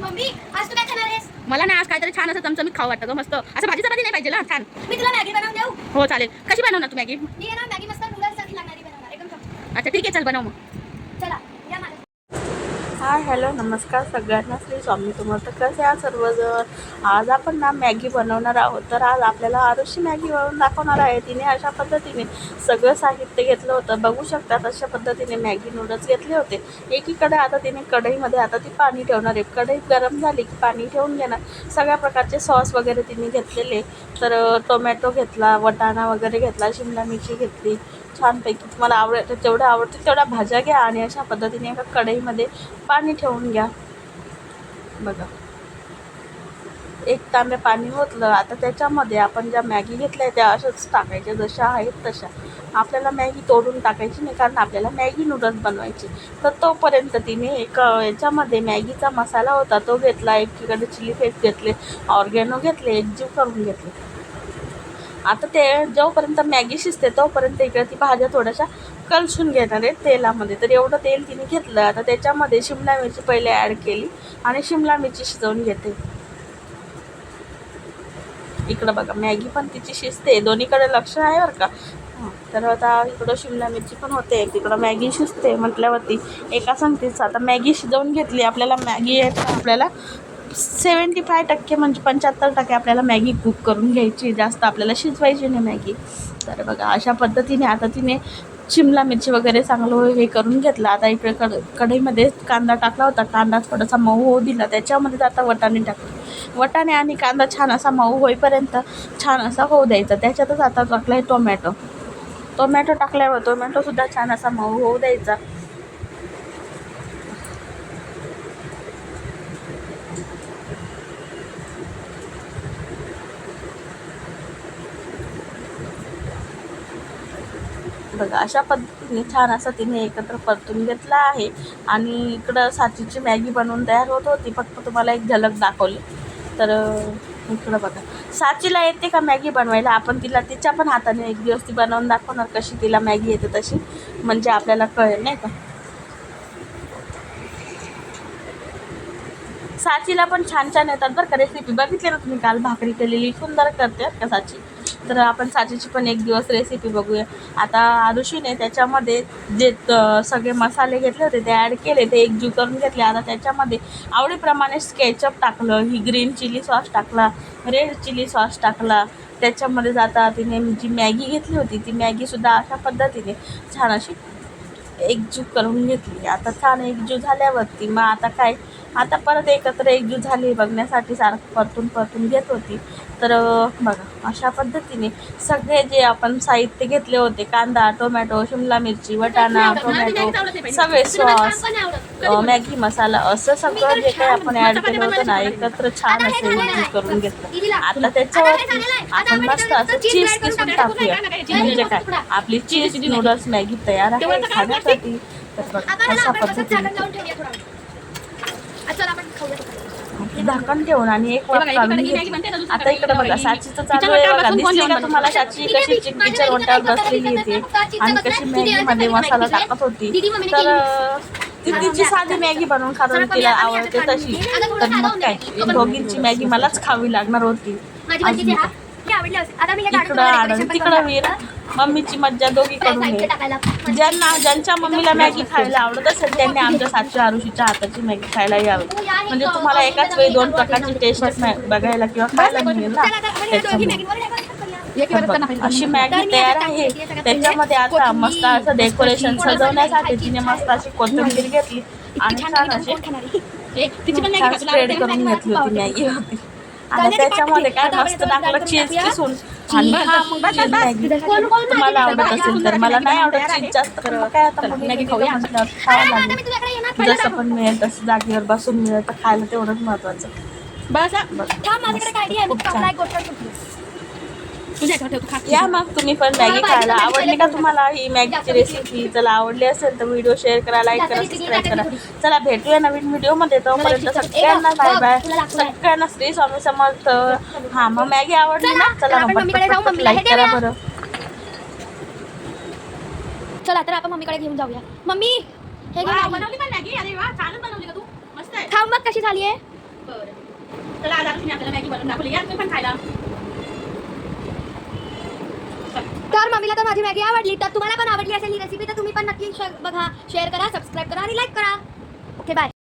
Mummy आज तू काय खाणार आहेस? मला ना आज काहीतरी छान असं चमचमीत खाऊ वाटतं गं मस्त. असं भाजी चपाती नाही पाहिजे ना छान. मी तुला मॅगी बनवून देऊ? हो चालेल. कशी बनवणार तू मॅगी? मी आहे ना मॅगी मस्त नूडल्स लागणारी बनवणार. एकदम. अच्छा ठीक आहे चल बनव मग. हाय हॅलो नमस्कार सगळ्यांना. श्री स्वामी तुम्हाला तर कसे आहात सर्वजण? आज आपण ना मॅगी बनवणार आहोत. तर आज आपल्याला आरुषी मॅगी बनवून दाखवणार आहे. तिने अशा पद्धतीने सगळं साहित्य घेतलं होतं. बघू शकतात अशा पद्धतीने मॅगी नूडल्स घेतले होते. एकीकडे आता तिने कढईमध्ये आता ती पाणी ठेवणार आहे. कढई गरम झाली की पाणी ठेवून घेणार. सगळ्या प्रकारचे सॉस वगैरे तिने घेतलेले. तर टोमॅटो घेतला वटाणा वगैरे घेतला शिमला मिरची घेतली. छानपैकी तुम्हाला आवड जेवढ्या आवडतील तेवढ्या भाज्या घ्या आणि अशा पद्धतीने एका कढईमध्ये पाणी ठेवून घ्या. बघा. एक तांब्या पाणी ओतलं आता त्याच्यामध्ये आपण ज्या मॅगी घेतल्या त्या अशाच टाकायच्या जशा आहेत तशा. आपल्याला मॅगी तोडून टाकायची नाही कारण आपल्याला मॅगी नूडल्स बनवायची. तर तोपर्यंत तिने एक याच्यामध्ये मॅगीचा मसाला होता तो घेतला एकीकडे चिली फ्लेक्स घेतले ऑर्गॅनो घेतले एकजीव करून घेतले. आता ते जोपर्यंत मॅगी शिजते तोपर्यंत इकडे ती भाज्या थोड्याशा कलसून घेणार आहे तेलामध्ये. तर एवढं तेल तिने घेतलं आता त्याच्यामध्ये शिमला मिरची पहिले ॲड केली आणि शिमला मिरची शिजवून घेते. इकडं बघा मॅगी पण तिची शिजते. दोन्हीकडे लक्ष आहे बरं का? तर आता इकडं शिमला मिरची पण होते तिकडं मॅगी शिजते म्हटल्यावरती एका सांगतेच. आता मॅगी शिजवून घेतली आपल्याला मॅगी आहे आपल्याला सेवन्टी फाय टक्के म्हणजे पंच्याहत्तर टक्के आपल्याला मॅगी कुक करून घ्यायची जास्त आपल्याला शिजवायची नाही मॅगी. तर बघा अशा पद्धतीने आता तिने शिमला मिरची वगैरे चांगलं हे करून घेतलं. आता इकडे कड कढईमध्ये कांदा टाकला होता. कांदा थोडासा मऊ होऊ दिला. त्याच्यामध्ये आता वटाणे टाकले. वटाणे आणि कांदा छान असा मऊ होईपर्यंत छान असा होऊ द्यायचा. त्याच्यातच आता टाकला आहे टोमॅटो. टोमॅटो टाकल्यावर टोमॅटोसुद्धा छान असा मऊ होऊ द्यायचा. बघा अशा पद्धतीने छान असं तिने एकत्र परतून घेतला आहे. आणि इकडं साचीची मॅगी बनवून तयार होत होती फक्त तुम्हाला एक झलक दाखवली. तर इकडं बघा. साचीला येते का मॅगी बनवायला? आपण तिला तिच्या पण हाताने एक दिवस ती बनवून दाखवणार कशी तिला मॅगी येते तशी म्हणजे आपल्याला कळेल नाही का? साचीला पण छान छान येतात बरं का रेसिपी बघितली ना तुम्ही काल भाकरी केलेली? सुंदर करते का साची तर आपण साजेची पण एक दिवस रेसिपी बघूया. आता आरुषीने त्याच्यामध्ये जे सगळे मसाले घेतले होते ते ॲड केले ते एकजीव करून घेतले. आता त्याच्यामध्ये आवडीप्रमाणे स्केचअप टाकलं ही ग्रीन चिली सॉस टाकला रेड चिली सॉस टाकला. त्याच्यामध्ये जाता तिने जी मॅगी घेतली होती ती मॅगीसुद्धा अशा पद्धतीने छान अशी एकजीव करून घेतली. आता छान एकजीव झाल्यावरती मग आता काय आता परत एकत्र एकजीव झाली बघण्यासाठी सारखं परतून परतून घेत होती. तर बघा अशा पद्धतीने सगळे जे आपण साहित्य घेतले होते कांदा टोमॅटो शिमला मिरची वटाणा टोमॅटो सगळे सॉस मॅगी मसाला असं सगळं जे काही आपण ॲड केलं होतं ना एकत्र छान असं करून घेतलं. आता त्याच्यावरती आपण मस्त असं चीज किसून टाकूया. म्हणजे काय? आपली चीज नूडल्स मॅगी तयार आहे खाण्यासाठी. तर बघा अशा पद्धतीने. झाकण ठेवून आणि एक वाफ काढून आता इकडे बघा साचीचं किचन चालू आहे बघा दिसली का तुम्हाला? साची कशी चिक- किचन वरच्यावर बसलेली येते आणि कशी मॅगी मध्ये मसाला टाकत होती. तर ती तिची साधी मॅगी बनवून खात होती तिला आवडते तशी. तर मग काय दोघींची मॅगी मलाच खावी लागणार होती. इकडं आनंद तिकडं वीर मम्मीची मज्जा दोघी करून ज्यांना ज्यांच्या मम्मीला मॅगी खायला आवडत असेल त्यांनी आमच्या सातशे आरुषीच्या हाताची मॅगी खायला यावी. म्हणजे तुम्हाला एकाच वेळी दोन प्रकारची टेस्ट बघायला किंवा खायला मिळेल ना. अशी मॅगी तयार आहे. त्याच्यामध्ये आता मस्त असं डेकोरेशन सजवण्यासाठी तिने मस्त अशी कोथिंबीर घेतली आणि छान अशी मॅगी स्प्रेड करून घेतली होती मॅगी आणि त्याच्यामध्ये काय मस्त टाकलं चीज किसून. आणि मग चीज मॅगी तुम्हाला आवडत असेल तर मला नाही आवडत चीज जास्त मग खाऊया. लागेल जसं पण मिळेल तसं जागेवर बसून मिळेल तर खायला तेवढंच महत्वाचं. बस खूप छान. या मग तुम्ही पण मॅगी खायला आवडली का तुम्हाला ही मॅगीची रेसिपी चला आवडली असेल तर व्हिडिओ शेअर करा लाईक करा सबस्क्राईब करा. चला भेटूया नवीन व्हिडिओमध्ये. तोपर्यंत सगळ्यांना बाय बाय सगळ्यांना श्री स्वामी समर्थ. हा मग मॅगी आवडली ना? चला आपण मग लाईक हे करा. बरं. चला तर आपण मम्मीकडे घेऊन जाऊया. मम्मी हे. बनवली पण मॅगी? अरे वा छानच बनवली का तू. मस्त आहे. खाऊ मग कशी झाली आहे? चला आज आपल्याला मॅगी बनवून दाखवली. या तुम्ही पण खायला. तर मम्मीला तर माझी मॅगी आवडली. तर तुम्हाला पण आवडली असेल ही रेसिपी तर तुम्ही पण नक्की शे- बघा शेअर करा सबस्क्राईब करा आणि लाईक करा. Okay bye